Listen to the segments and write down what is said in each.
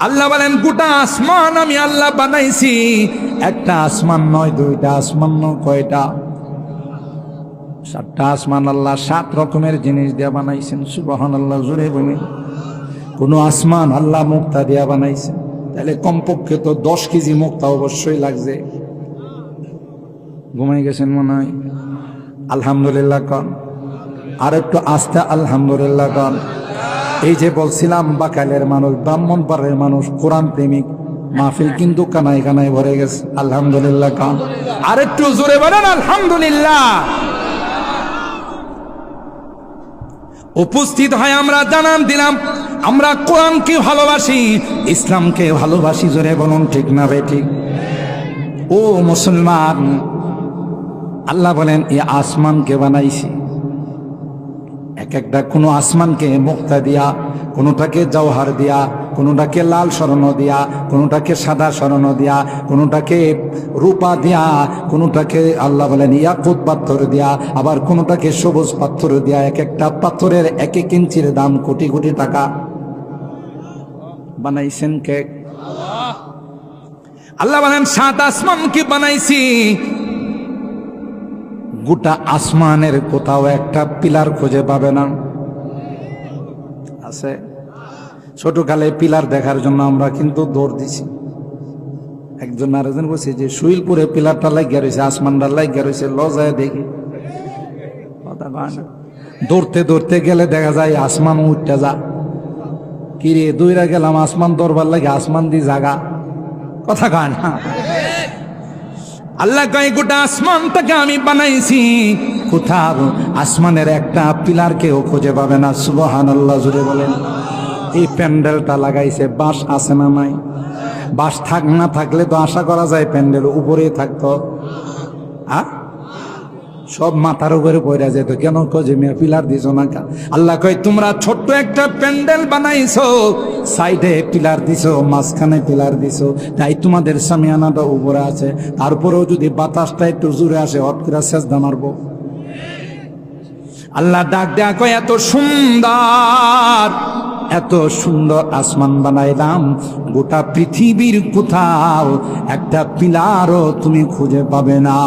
আল্লাহ বলেন, গোটা আসমান আমি আল্লাহ বানাইছি। একটা আসমান নয়, দুইটা আসমান নয়, কয়টা? সাতটা আসমান আল্লাহ সাত রকমের জিনিস দিয়া বানাইছেন সুবহান আল্লাহ জুড়ে বলি। কোন আসমান আল্লাহ মুক্তা দিয়া বানাইছেন। তাহলে কমপক্ষে তো দশ কেজি মুক্তা অবশ্যই লাগছে। ঘুমাই গেছেন মনে হয়? আলহামদুলিল্লাহ কন। আর একটু আস্তে আলহামদুলিল্লাহ কন। এই যে বলছিলাম, বাকালের মানুষ ব্রাহ্মণ পাড়ের মানুষ, কোরআন প্রেমিক, মাহফিল কিন্তু কানায় কানায় ভরে গেছে। আলহামদুলিল্লাহ, কন। আর একটু জোরে বলেন, আলহামদুলিল্লাহ। উপস্থিত হয় আমরা, জানান দিলাম, আমরা কোরআনকে ভালোবাসি, ইসলামকে ভালোবাসি, জোরে বলুন, ঠিক না বে ঠিক? ও মুসলমান, আল্লাহ বলেন এই আসমানকে বানাইছি। এক একটা কোনো আসমানকে মুক্তা দিয়া, কোনোটাকে জওহার দিয়া, কোনোটাকে লাল স্বর্ণ দিয়া, কোনোটাকে সাদা স্বর্ণ দিয়া, কোনোটাকে রূপা দিয়া, কোনোটাকে আল্লাহ বলেন ইয়াকুত পাথর দিয়া, আবার কোনোটাকে সবুজ পাথর দিয়া, এক একটা পাথরের এক এক ইঞ্চির দাম কোটি কোটি টাকা। বানাইছেন কেক আল্লাহ বলেন সাত আসমান কি বানাইছি গোটা আসমানের কোথাও একটা পিলার খুঁজে পাবে না। আছে। ছোটকালে পিলার দেখার জন্য আমরা কিন্তু দৌড় দিছি। একজন আরেকজন বলছে যে সুইলপুরে পিলারটা লাগিয়ে রয়েছে আসমানটা লাগিয়ে রয়েছে লজায় দেখি। কথা কয় না। দৌড়তে দৌড়তে গেলে দেখা যায় আসমান উঠতে যা। কিরে দইরা গেলাম, আসমান দরবার লাগে, আসমান দি জাগা। কথা কয় না। আল্লাহ কয়, গোটা আসমান তাকে আমি বানাইছি। কোথাও আসমানের একটা পিলার কেউ খুঁজে পাবে না সুবহান আল্লাহ জুড়ে বলেন। এই প্যান্ডেলটা লাগাইছে, বাঁশ আছে না নাই? বাঁশ থাক না থাকলে তো আশা করা যায় প্যান্ডেল উপরেই থাকতো। আ? সব মাথার উপরে পড়ে যেত কেন কজে মেয়ে, পিলার দিছো না কা? আল্লাহ কয়, তোমরা ছোট্ট একটা প্যান্ডেল বানাইছো, সাইডে পিলার দিছো, মাঝখানে পিলার দিছো, তাই তোমাদের সামিয়ানাটা উপরে আছে। তারপরেও যদি বাতাসটা একটু জুড়ে আসে হট করে সেজদা মারবো। আল্লাহ ডাক দেয়া কয়, এত সুন্দর এত সুন্দর আসমান বানাইলাম। গোটা পৃথিবীর কোথাও একটা পিলারও তুমি খুঁজে পাবে না।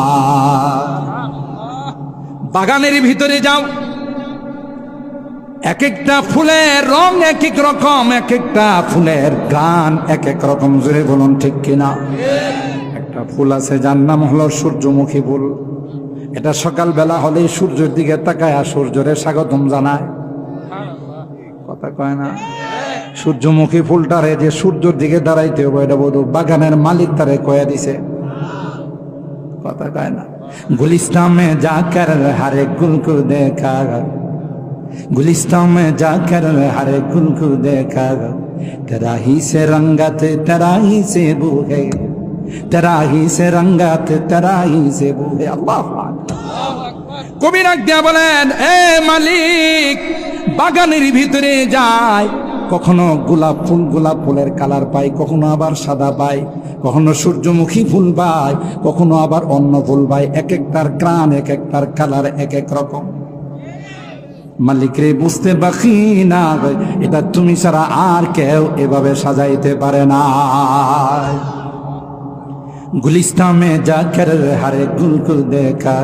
বাগানের ভিতরে যাও। এক একটা ফুলের রং এক এক রকম এক একটা ফুলের গান এক এক রকম। জুড়ে বলুন, ঠিক কিনা? একটা ফুল আছে, যার নাম হলো সূর্যমুখী ফুল। এটা সকালবেলা হলেই সূর্যের দিকে তাকায় আর সূর্যরে স্বাগতম জানায়। কথা কয় না? সূর্যমুখী ফুলটারে যে সূর্যের দিকে দাঁড়াইতে হবে, এটা বোধ বাগানের মালিক তারে কয়া দিছে। কথা কয় না? गुलिस्तान में जाकर हर एक गुल को देखा गुलिस्तान में जाकर हर एक गुल को देखा तेरा ही से रंगत तेरा ही से बू है तेरा ही से रंगत तेरा ही से बू है अल्लाह কবির আজ্ঞা বলেন এ মালিক বাগানের ভিতরে যায় কখনো গোলাপ ফুল, গোলাপ ফুলের কালার পায় কখনো আবার সাদা পায় কখনো সূর্যমুখী ফুল পায় কখনো আবার অন্য ফুল পায় এক একটার ক্রাণ, এক একটার কালার, এক এক রকম। মালিকরে বুঝতে পাখি না এটা তুমি ছাড়া আর কেউ এভাবে সাজাইতে পারে না। গুলিস্তামে জাকের হারে গুল গুল দেখা।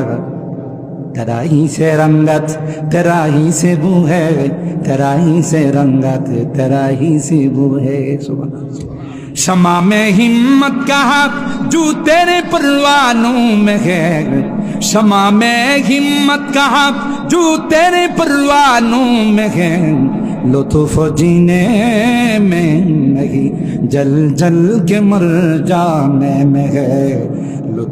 तेरा ही से रंगत तेरा ही से बू है तेरा ही से रंगत तेरा ही से बू है। सुबह शमा में हिम्मत कहा जो तेरे परवानों में है। शमा में हिम्मत कहा जो तेरे परवानों में है। लुत्फ जीने में नहीं, जल जल के मर जाने में है।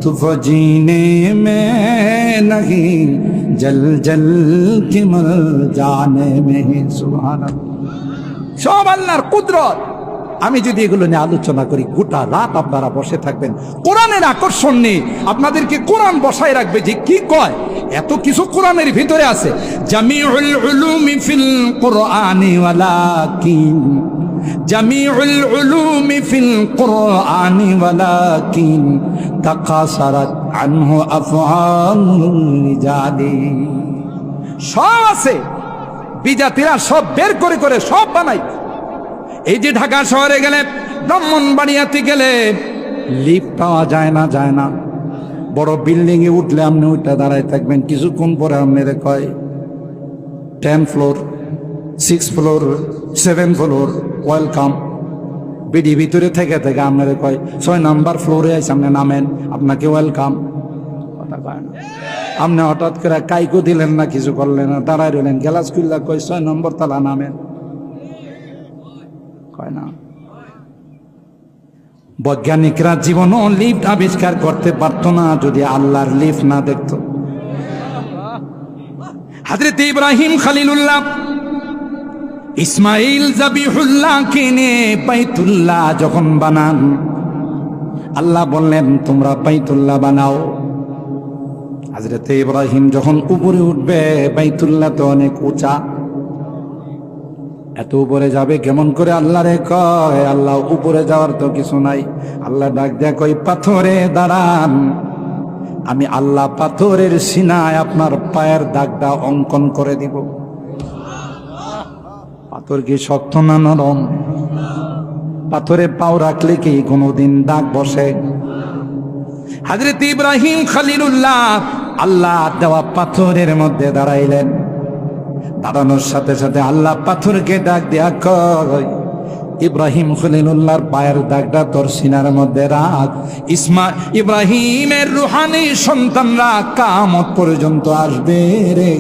लुत्फ जीने में नहीं जल जल के मर जाने में है सुभान সব আল্লাহর কুদরত আমি যদি এগুলো নিয়ে আলোচনা করি গোটা রাত আপনারা বসে থাকবেন কোরআনের আকর্ষণ নেই আপনাদেরকে কোরআন বসায় রাখবে যে কি কয় এত কিছু কোরআনের ভিতরে আছে জামিউল উলুমি ফিল কোরআনি ওয়ালাকিন জামিউল উলুমি ফিল কোরআনি ওয়ালাকিন তাকাসারাত আনহু আফআলুল রিজালি সব আছে। বিজাতিরা সব বের করে করে সব বানাই এই যে ঢাকা শহরে গেলে ব্রাহ্মণ বাড়িয়াতে গেলে লিফট পাওয়া যায় না যায় না। বড় বিল্ডিং এ উঠলে আপনি ওইটা দাঁড়ায় থাকবেন। কিছুক্ষণ পরে আপনার কয় ten floor six floor seven floor welcome BD ভিতরে থেকে থেকে আপনারা কয় ছয় নাম্বার ফ্লোরে আছে আপনি নামেন আপনাকে ওয়েলকাম কথা কয় না। আপনি হঠাৎ করে কাইকো দিলেন না কিছু করলেন না দাঁড়ায় রইলেন গ্লাস খুললা কয় ছয় নম্বর তালা নামেন। কয় না। বৈজ্ঞানিকরা জীবনও লিফট আবিষ্কার করতে পারতো না যদি আল্লাহর লিফট না দেখতো। হাজরত ইব্রাহিম খালিলুল্লাহ ইসমাইল জাবিহুল্লাহ কিনে বাইতুল্লাহ যখন বানান, আল্লাহ বললেন, তোমরা বাইতুল্লাহ বানাও। হাজরত ইব্রাহিম যখন উপরে উঠবে, বাইতুল্লাহ তো অনেক উঁচা। এত উপরে যাবে কেমন করে আল্লাহ রে কয়? আল্লাহ উপরে যাওয়ার তো কিছু নাই। আল্লাহ ডাক দেয়া কই পাথরে দাঁড়ান। আমি আল্লাহ পাথরের সিনায় আপনার পায়ের দাগটা অঙ্কন করে দিব। পাথর কি শক্ত না নরম? পাথরে পাও রাখলে কি কোনোদিন দাগ বসে? হাজরত ইব্রাহিম খালিলুল্লাহ আল্লাহ দেওয়া পাথরের মধ্যে দাঁড়াইলেন। দাঁড়ানোর সাথে সাথে আল্লাহ পাথরকে ডাক দেয়া কয় ইব্রাহিম খলিলুল্লাহর পায়ের দাগটা তোর সিনার মধ্যে রাখ ইসমা ইব্রাহিমের রুহানি সন্তানরা কামত পর্যন্ত আসবে রে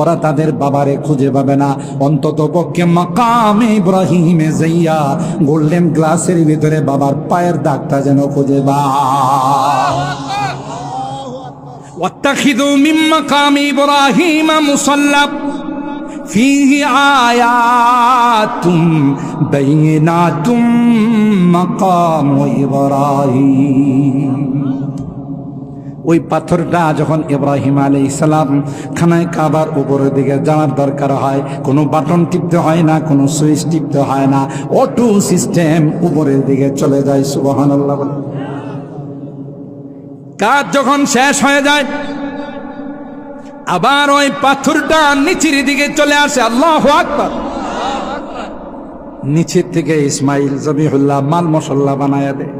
ওরা তাদের বাবারে খুঁজে পাবে না অন্তত পক্ষে মাকাম ইব্রাহিমে যাইয়া গোল্ডেন গ্লাসের ভিতরে বাবার পায়ের দাগটা যেন খুঁজে বা واتخذوا من مقام إبراهيم مصلى فيه آيات بينات مقام إبراهيم ওই পাথরটা যখন ইব্রাহিম আলী ইসলাম খানায় কাবার উপরের দিকে যাওয়ার দরকার হয় কোনো বাটন টিপতে হয় না কোনো সুইচ টিপতে হয় না অটো সিস্টেম উপরের দিকে চলে যায় সুবহান আল্লাহ কাজ যখন শেষ হয়ে যায় আবার ওই পাথরটা নিচের দিকে চলে আসে। আল্লাহ আকবার। নিচের থেকে ইসমাইল জবিহুল্লাহ মাল মশল্লা বানায়া দেয়।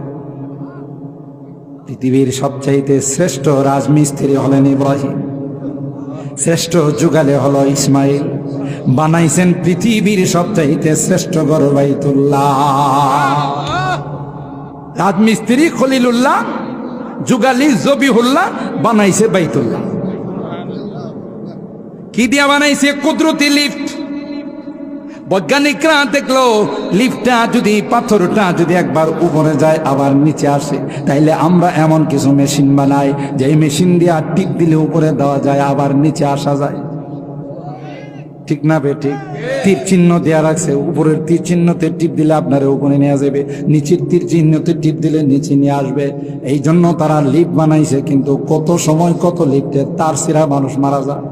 পৃথিবীর সবচাইতে শ্রেষ্ঠ রাজমিস্ত্রি হলেন ইব্রাহিম। শ্রেষ্ঠ যুগালে হলো ইসমাইল। বানাইছেন পৃথিবীর সবচাইতে শ্রেষ্ঠ গরবাইতুল্লাহ রাজমিস্ত্রি খলিলুল্লাহ, যুগালি জবিহুল্লাহ বানাইছে বাইতুল্লাহ। কি দিয়া বানাইছে? কুদরতি লিফট বৈজ্ঞানিকরা দেখল লিফটটা যদি, পাথরটা যদি একবার উপরে যায়, আবার নিচে আসে, তাইলে আমরা এমন কিছু মেশিন বানাই যে মেশিন দিয়ে টিপ দিলে উপরে দেওয়া যায়, আবার নিচে আসা যায়। ঠিক না বে, ঠিক? তীর চিহ্ন দেওয়া রাখছে, উপরের তীর চিহ্নতে টিপ দিলে আপনারা উপরে নেওয়া যাবে, নিচের তীর চিহ্নতে টিপ দিলে নিচে নিয়ে আসবে। এই জন্য তারা লিফট বানাইছে, কিন্তু কত সময় কত লিফটে তার সিরা মানুষ মারা যায়।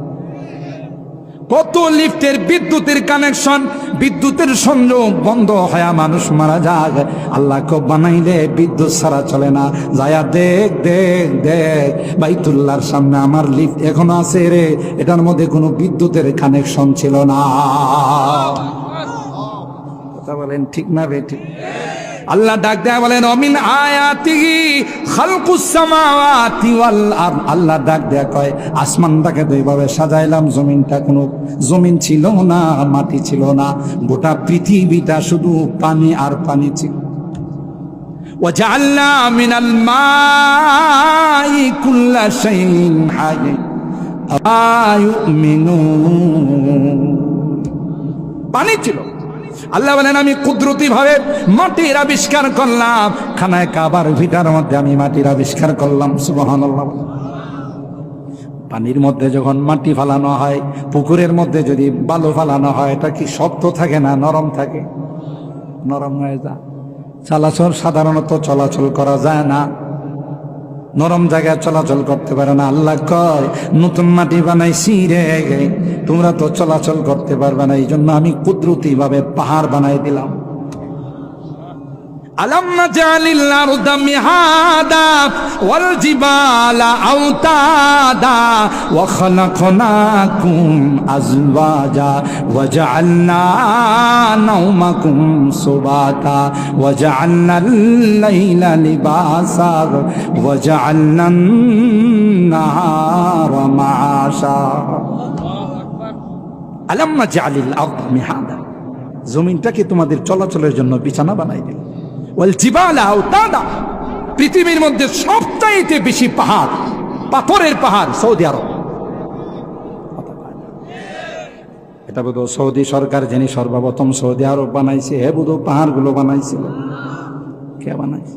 কত লিফটের বিদ্যুতের কানেকশন, বিদ্যুতের সংযোগ বন্ধ হয়ে মানুষ মারা যায় আল্লাহকে বানাইলে বিদ্যুৎ ছাড়া চলে না। যায়া দেখ দেখ দেখ। বাইতুল্লার সামনে আমার লিফট এখনও আছে রে। এটার মধ্যে কোনো বিদ্যুতের কানেকশন ছিল না। কথা বলেন ঠিক না বে আল্লাহ ডাক দেয়া বলেন অমিন আয়াতিহি খালকুস সামাওয়াতি ওয়াল আরদ আল্লাহ ডাক দেয়া কয় আসমানটাকে তো এইভাবে সাজাইলাম জমিনটা কোনো জমিন ছিল না মাটি ছিল না গোটা পৃথিবীটা শুধু পানি আর পানি ছিল وجعلنا من الماء كل شيء حي لا يؤمنون পানি ছিল আল্লাহ বলেন, আমি কুদরতি ভাবে মাটির আবিষ্কার করলাম। খানায় কাবার ভিটার মধ্যে আমি মাটির আবিষ্কার করলাম, সুবহানাল্লাহ। পানির মধ্যে যখন মাটি ফালানো হয়, পুকুরের মধ্যে যদি বালু ফালানো হয়, এটা কি শক্ত থাকে না নরম থাকে? নরম হয়ে যা চলাচল সাধারণত চলাচল করা যায় না। নরম জায়গায় চলাচল করতে পারে না। আল্লাহ কয়, নতুন মাটি বানাইছি রে। তোমরা তো চলাচল করতে পারবে না। এই জন্য আমি কুদরতি ভাবে পাহাড় বানাই দিলাম। মিহাদা জমিনটাকে তোমাদের চলাচলের জন্য বিছানা বানাই দিল ওয়াল পৃথিবীর মধ্যে সবচাইতে বেশি পাহাড়, পাথরের পাহাড় সৌদি আরব। এটা বোধ সৌদি সরকার যিনি সর্বপ্রথম সৌদি আরব বানাইছে, হে বোধ পাহাড়গুলো বানাইছিল কে বানাইছে?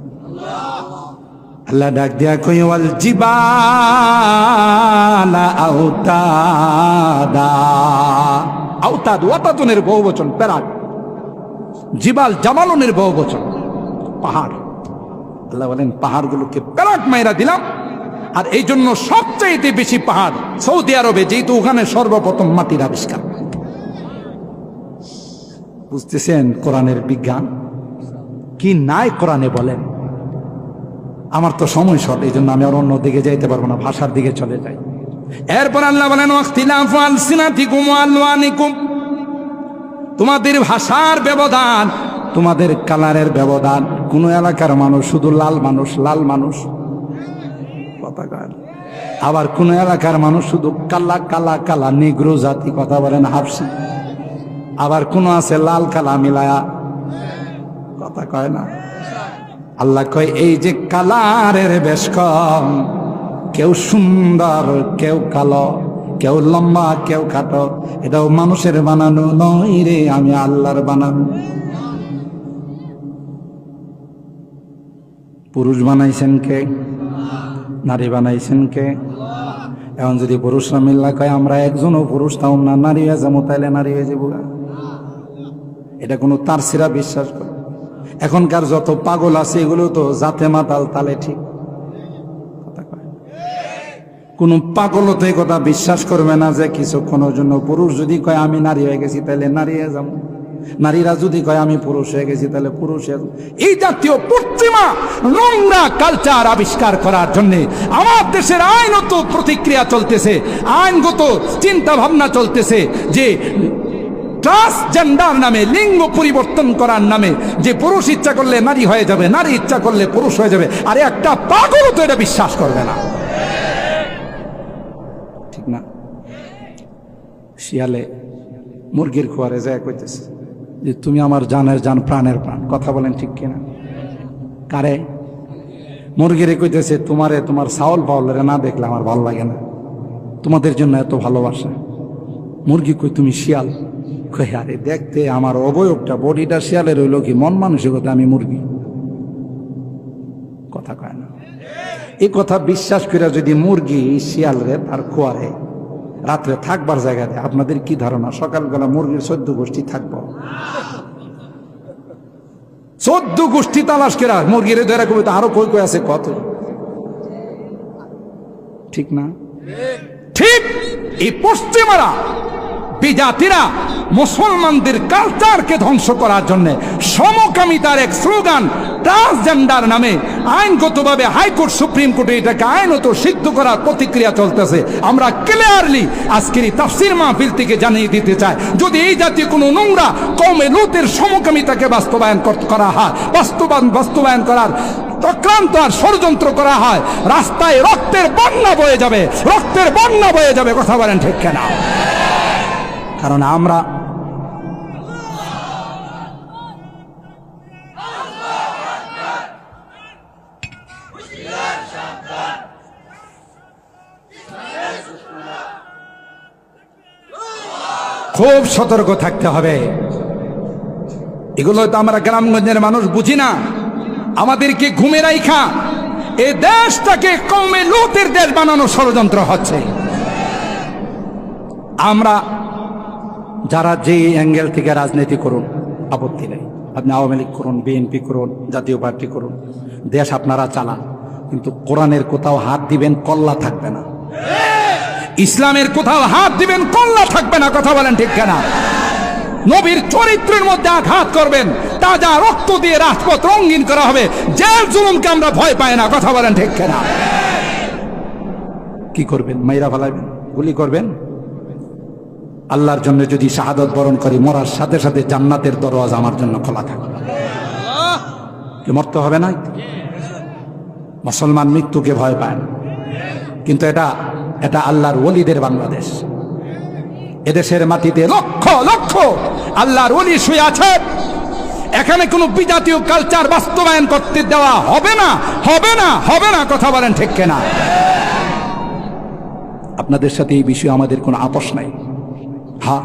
আল্লাহ ডাক দিয়া কই ওয়াল জিবালা আওতাদা আওতাদ ওয়াতাদনের বহু বচন প্যারাক জিবাল জামালনের বহু বচন পাহাড়। আল্লাহ বলেন, পাহাড়গুলোকে প্যারাক মাইরা দিলাম। আর এই জন্য সবচাইতে বেশি পাহাড় সৌদি আরবে, যেহেতু ওখানে সর্বপ্রথম মাটির আবিষ্কার। বুঝতেছেন কোরআনের বিজ্ঞান? কি নাই কোরআনে বলেন? আমার তো সময় শর্ট এই জন্য আমি আর অন্য দিকে যাইতে পারব না, ভাষার দিকে চলে যাই। এরপর আল্লাহ বলেন তোমাদের ভাষার ব্যবধান তোমাদের কালারের ব্যবধান। কোন এলাকার মানুষ, শুধু লাল মানুষ লাল মানুষ। কথা কয়। আবার কোন এলাকার মানুষ, শুধু কালা কালা কালা, নিগ্রো জাতি, কথা বলেন হাফসি। আবার কোন আছে লাল, কালা, মিলায়া। কথা কয় না। আল্লাহ কয়, এই যে কালারের বেশ কম, কেউ সুন্দর, কেউ কালো, কেউ লম্বা, কেউ খাটো, এটাও মানুষের বানানো নয় রে, আমি আল্লাহর বানানো। পুরুষ বানাইছেন কে? নারী বানাইছেন কে? এখন যদি পুরুষরা মিল্লা কয়, আমরা একজনও পুরুষ, তাও না নারী হয়ে যাব, তাইলে নারী হয়ে যাব এটা কোনো তার সিরা বিশ্বাস করে। এখনকার যত পাগল আছে, এগুলো তো জাতে মাতাল, তালে ঠিক। কোন পাগল তো কথা বিশ্বাস করবে না যে কিছুক্ষণের জন্য পুরুষ যদি কয়, আমি নারী হয়ে গেছি তাহলে নারী হয়ে যাব। নারীরা যদি কয়, আমি পুরুষ হয়ে গেছি, তাহলে পুরুষ এই জাতীয় পশ্চিমা নোংরা কালচার আবিষ্কার করার জন্য আমার দেশের আইনত প্রতিক্রিয়া চলতেছে, আইনগত চিন্তা ভাবনা চলতেছে যে ট্রান্সজেন্ডার নামে, লিঙ্গ পরিবর্তন করার নামে যে পুরুষ ইচ্ছা করলে নারী হয়ে যাবে, নারী ইচ্ছা করলে পুরুষ হয়ে যাবে, আরে একটা পাগল তো এটা বিশ্বাস করবে না। ঠিক না? শিয়ালে মুরগির খোয়ারে যায় কইতেছে। যে তুমি আমার জানের জান, প্রাণের প্রাণ। কথা বলেন ঠিক কিনা? কারে? মুরগিরে কইতেছে, তোমারে, তোমার সাউল ফাউলরে না দেখলে আমার ভালো লাগে না। তোমাদের জন্য এত ভালোবাসা। মুরগি কই, তুমি শিয়াল? কই, আরে দেখতে আমার অবয়বটা, বডিটা শিয়ালের হইল কি? মন মানসিকতা, আমি মুরগি। কথা কয় না। এই কথা বিশ্বাস করে যদি মুরগি শিয়াল রে, তার খোয়ারে রাত্রে থাকবার জায়গা জায়গাতে আপনাদের কি ধারণা? সকালবেলা মুরগির চোদ্দ গোষ্ঠী থাকব। চোদ্দ গোষ্ঠী তালাশ কেরা? মুরগির ধরে কবিতা আরও কই কই আছে? কত? ঠিক না? ঠিক এই পশ্চিমারা বিজাতিরা মুসলমানদের কালচারকে ধ্বংস করার জন্য সমকামিতার এক স্লোগান ট্রান্সজেন্ডার নামে আইনগতভাবে হাইকোর্ট, সুপ্রিম কোর্টে এটাকে আইনত সিদ্ধ করার প্রতিক্রিয়া চলতেছে। আমরা ক্লিয়ারলি আজকের এই তাফসির মাহফিল থেকে জানিয়ে দিতে চাই, যদি এই জাতীয় কোনো নোংরা কমে লোতের সমকামিতাকে বাস্তবায়ন করা হয় বাস্তবায়ন বাস্তবায়ন করার চক্রান্ত আর ষড়যন্ত্র করা হয়, রাস্তায় রক্তের বন্যা বয়ে যাবে, রক্তের বন্যা বয়ে যাবে, কথা বলেন ঠিক কেনা? কারণ আমরা খুব সতর্ক থাকতে হবে। এগুলো তো আমরা গ্রামগঞ্জের মানুষ বুঝি না। আমাদেরকে ঘুমে রাইখা। এ দেশটাকে কমে লুতের দেশ বানানো ষড়যন্ত্র হচ্ছে। আমরা যারা যে অ্যাঙ্গেল থেকে রাজনীতি করুন, আপত্তি নেই। আপনি আওয়ামী লীগ করুন বিএনপি করুন, জাতীয় পার্টি করুন, দেশ আপনারা চালান। কিন্তু কোরআনের কোথাও হাত দিবেন, কল্লা থাকবে না। ইসলামের কোথাও হাত দিবেন, কল্লা থাকবে না, কথা বলেন ঠিক কেনা? নবীর চরিত্রের মধ্যে আঘাত করবেন, তাজা রক্ত দিয়ে রাজপথ রঙিন করা হবে। জেল জুলুমকে আমরা ভয় পাই না, কথা বলেন ঠিক কেনা? কি করবেন? মাইরা ফালাবেন? গুলি করবেন? আল্লাহর জন্য যদি শাহাদত বরণ করি, মরার সাথে সাথে জান্নাতের দরওয়াজা আমার জন্য খোলা থাকে মরতে হবে না মুসলমান মৃত্যুকে ভয় পায়। কিন্তু এটা এটা আল্লাহর ওলিদের বাংলাদেশ। এদেশের মাটিতে লক্ষ লক্ষ আল্লাহর ওলি শুয়ে আছে। এখানে কোনো বিজাতীয় কালচার বাস্তবায়ন করতে দেওয়া হবে না হবে না হবে না, কথা বলেন ঠিক কেনা? আপনাদের সাথে এই বিষয়ে আমাদের কোনো আপোষ নাই। হ্যাঁ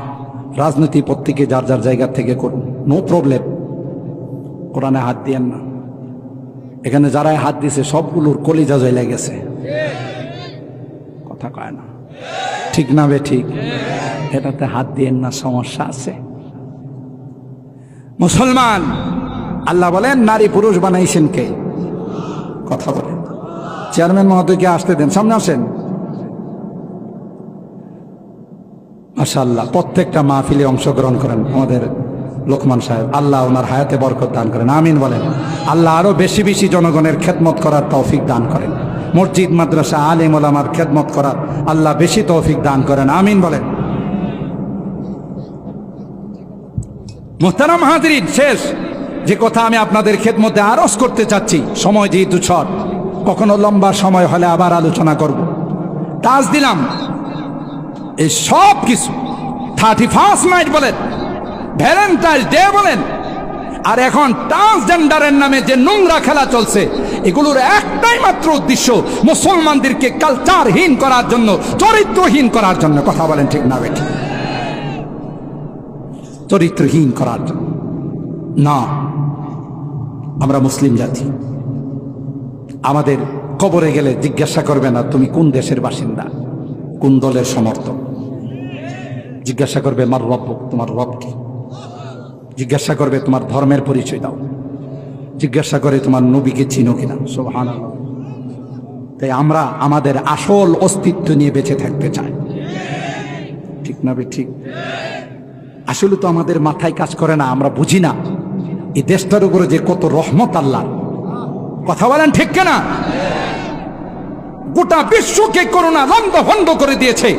রাজনীতি প্রত্যেকে যার যার জায়গা থেকে করুন নো প্রবলেম কোরআনে হাত দিয়েন না। এখানে যারাই হাত দিছে, সবগুলোর কলিজা জয়লে গেছে। কথা কয় না। ঠিক না বে ঠিক? এটাতে হাত দিয়েন না, সমস্যা আছে। মুসলমান, আল্লাহ বলেন, নারী পুরুষ বানাইছেন কে? কথা বলেন। চেয়ারম্যান মহোদয়কে আসতে দেন। সামনে আসেন। মাশাল্লাহ প্রত্যেকটা মাহফিলে অংশগ্রহণ করেন আমাদের লোকমান সাহেব। আল্লাহ ওনার হায়াতে বরকত দান করেন, আমিন বলেন। আল্লাহ আরও বেশি বেশি জনগণের খেদমত করার তৌফিক দান করেন। মসজিদ, মাদ্রাসা, আলিম ওলামার খেদমত করার আল্লাহ বেশি তৌফিক দান করেন, আমিন বলেন। মোহতারাম হাজরিন, শেষ। যে কথা আমি আপনাদের খেদমতে আরস করতে চাচ্ছি, সময় যেহেতু ছট কখনো লম্বা সময় হলে আবার আলোচনা করব। তাজ দিলাম। এই সব কিছু থার্টি ফার্স্ট নাইট বলেন, ভ্যালেন্টাইন্স ডে বলেন, আর এখন ট্রান্সজেন্ডারের নামে যে নোংরা খেলা চলছে, এগুলোর একটাই মাত্র উদ্দেশ্য মুসলমানদেরকে কালচারহীন করার জন্য, চরিত্রহীন করার জন্য, কথা বলেন ঠিক না বেঠিক চরিত্রহীন করার জন্য। না, আমরা মুসলিম জাতি। আমাদের কবরে গেলে জিজ্ঞাসা করবে না, তুমি কোন দেশের বাসিন্দা? কোন দলের সমর্থক? জিজ্ঞাসা করবে আমার রব, তোমার রব কি? জিজ্ঞাসা করবে, তোমার ধর্মের পরিচয় দাও। জিজ্ঞাসা করে, তোমার নবীকে চিনো কিনা? সোহান তাই আমরা আমাদের আসল অস্তিত্ব নিয়ে বেঁচে থাকতে চাই। ঠিক না বে, ঠিক? আসলে তো আমাদের মাথায় কাজ করে না, আমরা বুঝি না। এই দেশটার উপরে যে কত রহমত আল্লাহ কথা বলেন ঠিক কেনা? গোটা বিশ্বকে করোনা লন্ড ভন্ড করে দিয়েছে।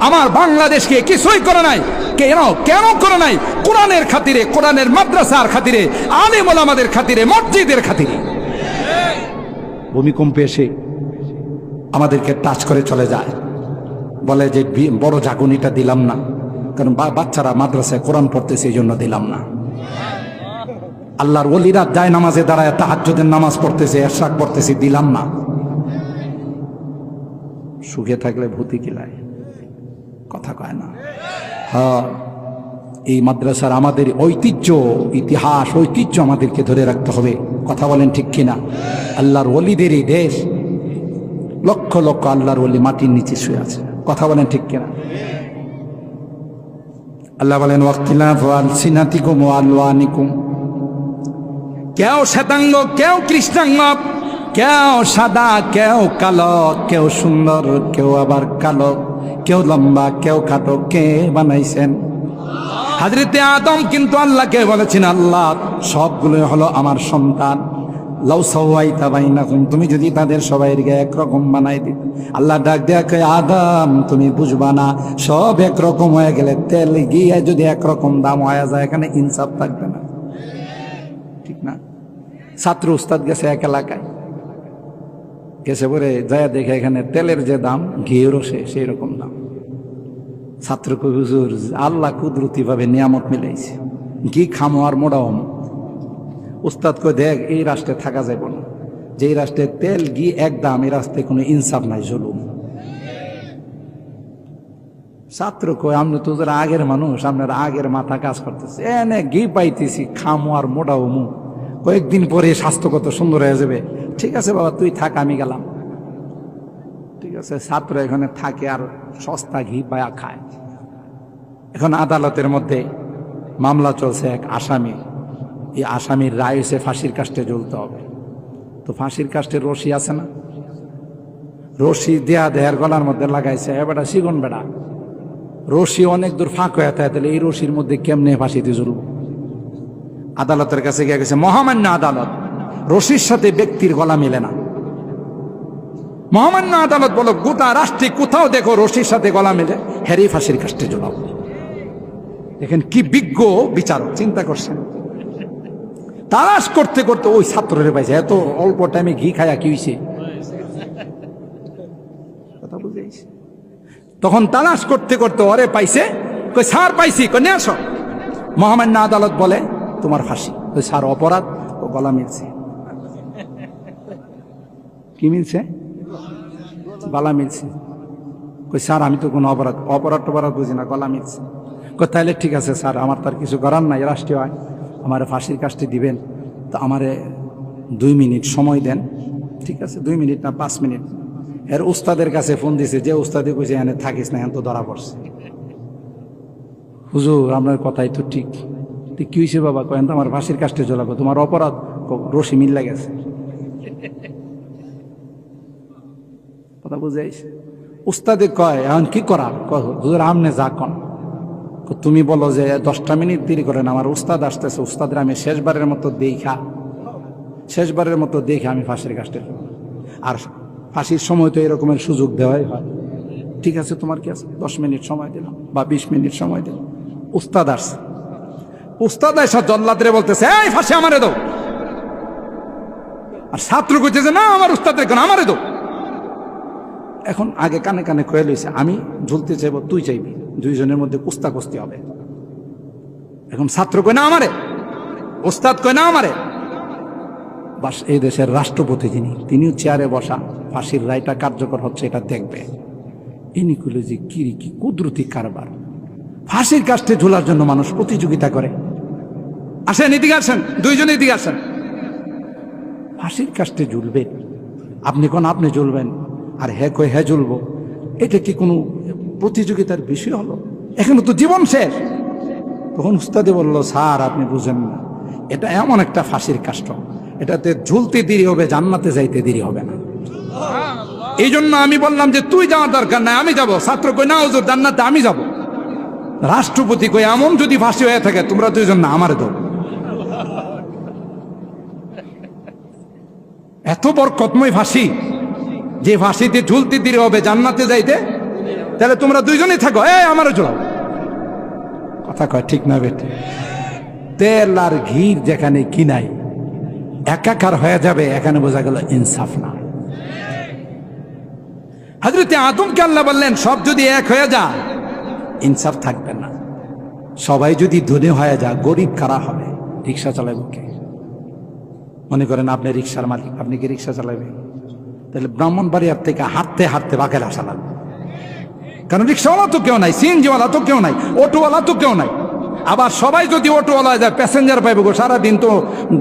আমার বাংলাদেশকে কিছুই করে নাই। কেন? কেন করে নাই? কোরআনের খাতিরে, কোরআনের মাদ্রাসার খাতিরে আলিম আমাদের খাতিরে, মসজিদের খাতিরে। ভূমিকম্পে এসে আমাদেরকে টাচ করে চলে যায়। বলে যে বড় জাগুনিটা দিলাম না। কারণ বাচ্চারা মাদ্রাসায় কোরআন পড়তেছে এই জন্য দিলাম না। আল্লাহর ওলিরা যায় নামাজে দাঁড়ায়, তাহাজ্জুদের নামাজ পড়তেছে এরশাক পড়তেছে, দিলাম না। সুখে থাকলে ভূতি কিলায় কথা কয় না। হ্যাঁ এই মাদ্রাসার আমাদের ঐতিহ্য, ইতিহাস, ঐতিহ্য আমাদেরকে ধরে রাখতে হবে। কথা বলেন ঠিক কিনা? আল্লাহর ওলিদের এই দেশ, লক্ষ লক্ষ আল্লাহর অলি মাটির নিচে শুয়ে আছে। কথা বলেন ঠিক কিনা? আল্লাহ বলেন ওয়াক্তিলাফ আলওয়ানিকুম। কেউ শ্বেতাঙ্গ, কেউ কৃষ্ণাঙ্গ কেউ সাদা, কেউ কালো, কেউ সুন্দর, কেউ আবার কালো, কেউ লম্বা, কেউ খাটো, কে বানাইছেন? হাজরিতে আদম কিন্তু আল্লাহকে বলেছেন, আল্লাহ, সবগুলো হলো আমার সন্তান। বাইনাকুম, তুমি যদি তাদের সবাইকে একরকম বানাই দিত। আল্লাহ ডাক কয়, আদম, তুমি বুঝবা না, সব একরকম হয়ে গেলে তেল গিয়ে যদি একরকম দাম হয়ে যায়, এখানে ইনসাফ থাকবে না। ঠিক না? ছাত্র উস্তাদ গেছে এক এলাকায়। গেছে পরে যায় দেখে এখানে তেলের যে দাম, ঘিয়েরও সে সেই রকম দাম। ছাত্র হুজুর, আল্লাহ কুদরতি ভাবে নিয়ামত মিলাইছে। ঘি খামো আর মোড়াও উস্তাদ কই দেখ, এই রাষ্ট্রে থাকা যাবে না। যে রাষ্ট্রে তেল, ঘি, এক দাম, এই রাস্তায় কোনো ইনসাফ নাই, জুলুম। ছাত্র কই আপনি তো যারা আগের মানুষ, আপনার আগের মাথা কাজ করতেছে। এনে ঘি পাইতেছি, খামো আর মোটাও মু। কয়েকদিন পরে স্বাস্থ্য কত সুন্দর হয়ে যাবে। ঠিক আছে বাবা, তুই থাক, আমি গেলাম। ঠিক আছে, ছাত্র এখানে থাকে আর সস্তা ঘি পায়া খায়। এখন আদালতের মধ্যে মামলা চলছে এক আসামি। এই আসামির রায় হয়েছে ফাঁসির কাস্টে জ্বলতে হবে। তো ফাঁসির কাস্টে রশি আছে না? রশি দেয়া দেয়ার গলার মধ্যে লাগাইছে। এ বেটা, সিগুন বেটা। রশি অনেক দূর ফাঁক হয়ে থাকে, তাহলে এই রশির মধ্যে কেমনে ফাঁসিতে ঝুলব আদালতের কাছে গিয়ে গেছে, মহামান্য আদালত। রশির সাথে ব্যক্তির গলা মেলে না। মহামান্য আদালত বলো, গোটা রাষ্ট্রে কোথাও দেখো রশির সাথে গলা মেলে? হ্যারি ফাঁসির কাষ্টে জোড়াও দেখেন কি বিজ্ঞ বিচারক, চিন্তা করছেন। তালাশ করতে করতে ওই ছাত্রের পাইছে, এত অল্প টাইমে ঘি খায়া কি হয়েছে তখন তালাশ করতে করতে ওরে পাইছে কই স্যার, পাইছি। কই নিয়ে মহামান্য আদালত বলে, তোমার ফাঁসি। ওই স্যার, অপরাধ ও গলা মিলছে। কি মিলছে? গলা মিলছে। কই, স্যার, আমি তো কোনো অপরাধ অপরাধ টপরাধ বুঝি না, গলা মিলছে। কই তাহলে ঠিক আছে, স্যার, আমার তার কিছু করার নাই, রাষ্ট্রীয় আইন। আমার ফাঁসির কাজটি দিবেন। তো আমারে দুই মিনিট সময় দেন, ঠিক আছে? দুই মিনিট না, পাঁচ মিনিট। এর উস্তাদের কাছে ফোন দিছে, যে উস্তাদে কইছে, এখানে থাকিস না, এখন তো ধরা পড়ছে। হুজুর, আপনার কথাই তো ঠিক। কি হয়েছে বাবা? কয়েন তো আমার ফাঁসির কাজটি চলাবো তোমার অপরাধ রশি মিল্লা গেছে। কথা বুঝে আইছে উস্তাদে কয়, এখন কি করার হুজুর, আমনে যা কন। তুমি বলো যে দশটা মিনিট দেরি করেন, আমার উস্তাদ আসতেছে, উস্তাদের আমি শেষবারের মতো দেখা, শেষবারের মতো দেখে আমি ফাঁসির কাজটা আর ফাঁসির সময় তো এরকমের সুযোগ দেওয়াই হয়। ঠিক আছে, তোমার কি আছে? দশ মিনিট সময় দিলাম বা বিশ মিনিট সময় দিলাম। উস্তাদ আসছে। উস্তাদ এসব জল্লাদরে বলতেছে, এই ফাঁসি আমারে দাও। আর ছাত্র কইতেছে, না, আমার উস্তাদের কেন আমারে দাও? এখন আগে কানে কানে কয়ে লইছে, আমি ঝুলতে চাইব, তুই চাইবি। দুইজনের মধ্যে কুস্তা কুস্তি হবে। এখন ছাত্র কয়, না আমারে। ওস্তাদ কয়, না আমারে। বাস এই দেশের রাষ্ট্রপতি যিনি, তিনিও চেয়ারে বসা, ফাঁসির রায়টা কার্যকর হচ্ছে, এটা দেখবে। ইনি কইল যে কিরি কি কুদরতি কারবার। ফাঁসির কাষ্টে ঝোলার জন্য মানুষ প্রতিযোগিতা করে। আসেন, এদিকে আসেন, দুইজনে এদিকে আসেন। ফাঁসির কাষ্টে ঝুলবে। আপনি কোন, আপনি ঝুলবেন। আর হে কই হে জ্বলবো এটা কি কোনো প্রতিযোগিতার বিষয় হলো? এখানে তো জীবন শেষ। তখন উস্তাদে বলল স্যার আপনি বুঝেন না এটা এমন একটা ফাঁসির কাষ্ট। এটাতে ঝুলতে দেরি হবে জান্নাতে যাইতে দেরি হবে না। এই জন্য আমি বললাম যে তুই যাওয়ার দরকার নাই আমি যাব। ছাত্র কই না হুজুর জান্নাতে আমি যাব। রাষ্ট্রপতি কই এমন যদি ফাঁসি হয়ে থাকে তোমরা দুইজন না আমারে দাও। এত বরকতময় ফাঁসি। যে ফাঁসিতে ঝুলতে দেরি হবে, জান্নাতে যাইতে? তাহলে তোমরা দুইজনেই থাকো। এ আমারও চলাও কথা কয় ঠিক না বেটে তেল আর ঘির যেখানে কিনাই একাকার হয়ে যাবে, এখানে বোঝা গেল ইনসাফ না। হাজরতে আদমকে আল্লাহ বললেন, সব যদি এক হয়ে যা, ইনসাফ থাকবে না। সবাই যদি ধনী হয়ে যা, গরিব কারা হবে? রিক্সা চালাবে কে? মনে করেন আপনি রিক্সার মালিক, আপনি কি রিক্সা চালাবেন তাহলে ব্রাহ্মণবাড়িয়ার থেকে হাঁটতে হাঁটতে বাঘের আসা লাগবে। কারণ রিক্সাওয়ালা তো কেউ নাই, সিএনজিওয়ালা তো কেউ নাই, অটোওয়ালা তো কেউ নাই। আবার সবাই যদি অটোওয়ালা যায়, প্যাসেঞ্জার পাইব গো, সারাদিন তো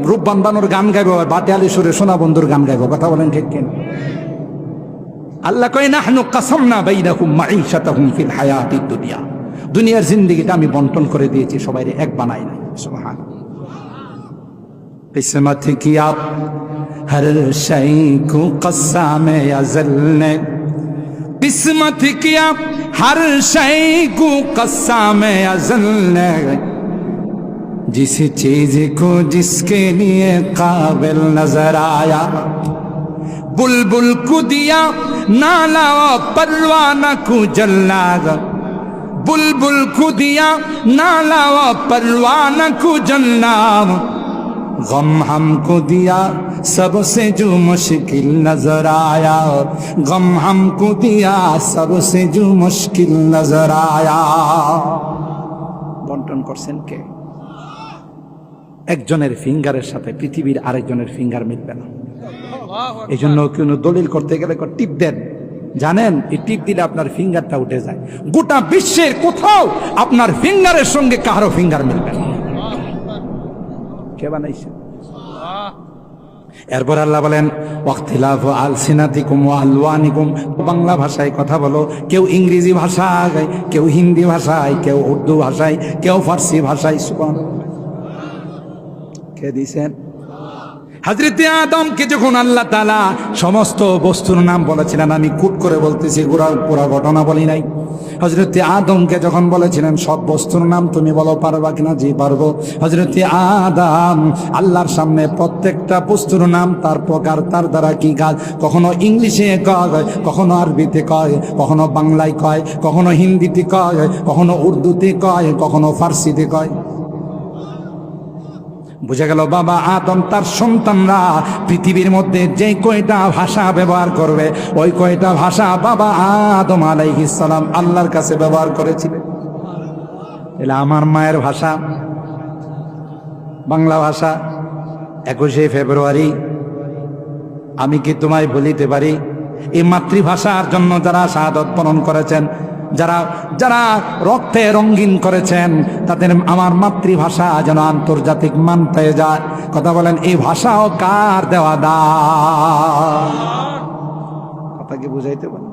রূপবান বানোর গান গাইব আর বাটিয়ালি সুরে সোনা বন্ধুর গান গাইব, কথা বলেন ঠিক কিনা? আল্লাহ কয় না হানু কাসম না বাইরা হুম মাই সাথে হুম ফিল হায়াতি দুনিয়া। দুনিয়ার জিন্দিগিটা আমি বন্টন করে দিয়েছি সবাই এক বানাই না সোহান কিসমত কি আপ हर शय को कस्सा में अजल ने। किस्मत की आप हर शय को कस्सा में अजल ने। जिस चीज़ को जिसके लिए काबिल नज़र आया, बुलबुल को दिया, नाला परवाना को जलना बुलबुल को दिया, नाला परवाना को जलना गम हमको दिया सबसे जो मुश्किल नजर आया गम हमको दिया सबसे जो मुश्किल नजर आया বন্টন করছেন কে একজনের ফিঙ্গারের সাথে পৃথিবীর আরেকজনের ফিঙ্গার মিলবে না এই জন্য কোনো দলিল করতে গেলে কয় টিপ দেন জানেন এই টিপ দিলে আপনার ফিঙ্গারটা উঠে যায় গোটা বিশ্বের কোথাও আপনার ফিঙ্গারের সঙ্গে কারো ফিঙ্গার মিলবে না কে বানাইছে। এরপর আল্লাহ বলেন ওয়াক্তিলাফ আল সিনাতিকুম আলওয়ানিকুম। বাংলা ভাষায় কথা বলো, কেউ ইংরেজি ভাষায়, কেউ হিন্দি ভাষায়, কেউ উর্দু ভাষায়, কেউ ফার্সি ভাষায় সুবান কে দিছেন হাজরতে আদমকে যখন আল্লাহ তালা সমস্ত বস্তুর নাম বলেছিলেন, আমি কুট করে বলতেছি পুরা পুরা ঘটনা বলি নাই। হজরতে আদমকে যখন বলেছিলেন, সব বস্তুর নাম তুমি বলো, পারবা কিনা? জি, পারব। হজরতে আদম, আল্লাহর সামনে প্রত্যেকটা বস্তুর নাম তার প্রকার, তার দ্বারা কি কাজ? কখনো ইংলিশে কয়, কখনো আরবিতে কয়, কখনো বাংলায় কয়, কখনো হিন্দিতে কয়, কখনো উর্দুতে কয়, কখনো ফার্সিতে কয়। বুঝে গেল, বাবা আদম তার সন্তানরা পৃথিবীর মধ্যে যে কয়টা ভাষা ব্যবহার করবে, ওই কয়টা ভাষা বাবা আদম আলাইহিসালাম আল্লাহর কাছে ব্যবহার করেছিলেন এলে আমার মায়ের ভাষা, বাংলা ভাষা, একুশে ফেব্রুয়ারি, আমি কি তোমায় বলিতে পারি? এই মাতৃভাষার জন্য যারা শাহাদত বরণ করেছেন যারা যারা রক্তে রঙিন করেছেন তাদের আমার মাতৃভাষা যেন আন্তর্জাতিক মান পেয়ে যায়। কথা বলেন এই ভাষাও কার দেওয়া দা কথা কি বুঝাইতে পারেন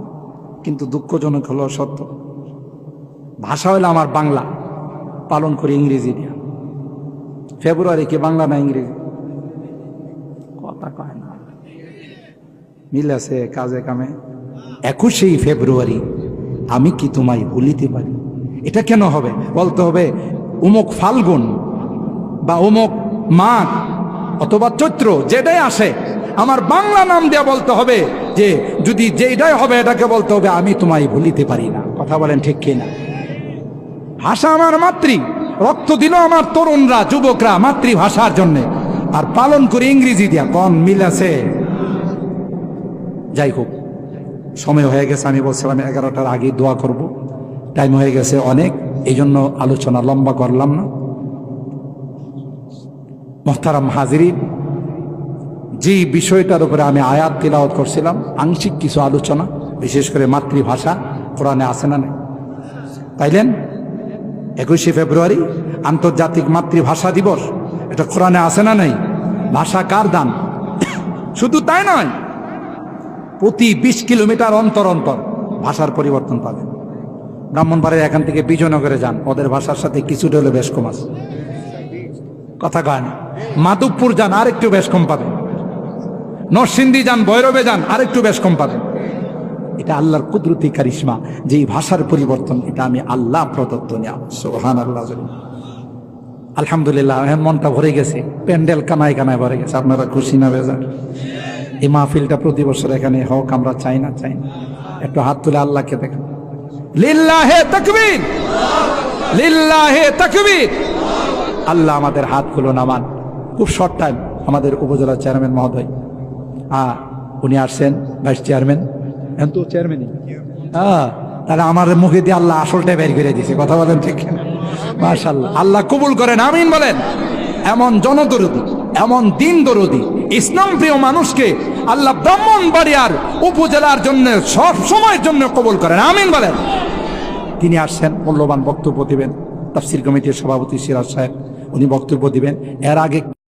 কিন্তু দুঃখজনক হলো সত্য। ভাষা হলো আমার বাংলা পালন করি ইংরেজি দিয়ে ফেব্রুয়ারি কি বাংলা না ইংরেজি? কথা কয় না। মিল আছে কাজে কামে। একুশেই ফেব্রুয়ারি। আমি কি তোমায় ভুলিতে পারি? এটা কেন হবে? বলতে হবে, উমুক ফাল্গুন বা উমুক মাঘ অথবা চৈত্র, যেটাই আসে, আমার বাংলা নাম দিয়ে বলতে হবে যে, যদি যেটাই হবে, এটাকে বলতে হবে, আমি তোমায় ভুলিতে পারি না। কথা বলেন ঠিক কিনা? ভাষা আমার মাতৃ, রক্ত দিল আমার তরুণরা, যুবকরা মাতৃভাষার জন্যে, আর পালন করি ইংরেজি দিয়া, কন মিল আছে? যাই হোক সময় হয়ে গেছে, আমি বলছিলাম এগারোটার আগে দোয়া করব। টাইম হয়ে গেছে অনেক এই জন্য আলোচনা লম্বা করলাম না। মোহতারাম হাজিরিন যে বিষয়টার উপরে আমি আয়াত তিলাওয়াত করছিলাম, আংশিক কিছু আলোচনা, বিশেষ করে মাতৃভাষা, কোরআনে আসে না নাই? পাইলেন? একুশে ফেব্রুয়ারি, আন্তর্জাতিক মাতৃভাষা দিবস, এটা কোরআনে আসে না নাই? ভাষা কার দান? শুধু তাই নয় প্রতি বিশ কিলোমিটার অন্তর অন্তর ভাষার পরিবর্তন পাবেন ব্রাহ্মণবাড়ির এখান থেকে বিজয়নগরে যান, ওদের ভাষার সাথে কিছুটা হলে বেশ কম আছে। কথা কয় না, মাধবপুর যান আরেকটু বেশ কম পাবেন নরসিংদী যান বৈরবে যান আরেকটু বেশ কম পাবেন এটা আল্লাহর কুদরতি কারিশ্মা যে ভাষার পরিবর্তন, এটা আমি আল্লাহ প্রদত্ত নেওয়া সোহান আল্লাহ আলহামদুলিল্লাহ মনটা ভরে গেছে। প্যান্ডেল কানায় কানায় ভরে গেছে। আপনারা খুশি না বেজার? এই মাহফিলটা প্রতি বছর এখানে হোক, আমরা চাই না চাই না। একটু হাত তুলে আল্লাহকে দেখেন। লিল্লাহে তাকবীর! লিল্লাহে তাকবীর! আল্লাহ আমাদের হাতগুলো নামান। খুব শর্ট টাইম আমাদের উপজেলা চেয়ারম্যান মহোদয়। হ্যাঁ উনি আসছেন ভাইস চেয়ারম্যান এখন তো চেয়ারম্যানই হ্যাঁ তাহলে আমার মুখে দিয়ে আল্লাহ আসলটা বের করে দিছে কথা বলেন ঠিক মাশাল্লাহ আল্লাহ কবুল করেন, আমিন বলেন। এমন জনদরদি, এমন দিন দরদি ইসলাম প্রিয় মানুষকে আল্লাহ ব্রাহ্মণবাড়িয়ার উপজেলার জন্য, সব সময়ের জন্য কবল করেন। আমিন বলেন। তিনি আসছেন, মূল্যবান বক্তব্য দেবেন। তাফসির কমিটির সভাপতি সিরাজ সাহেব, উনি বক্তব্য দিবেন। এর আগে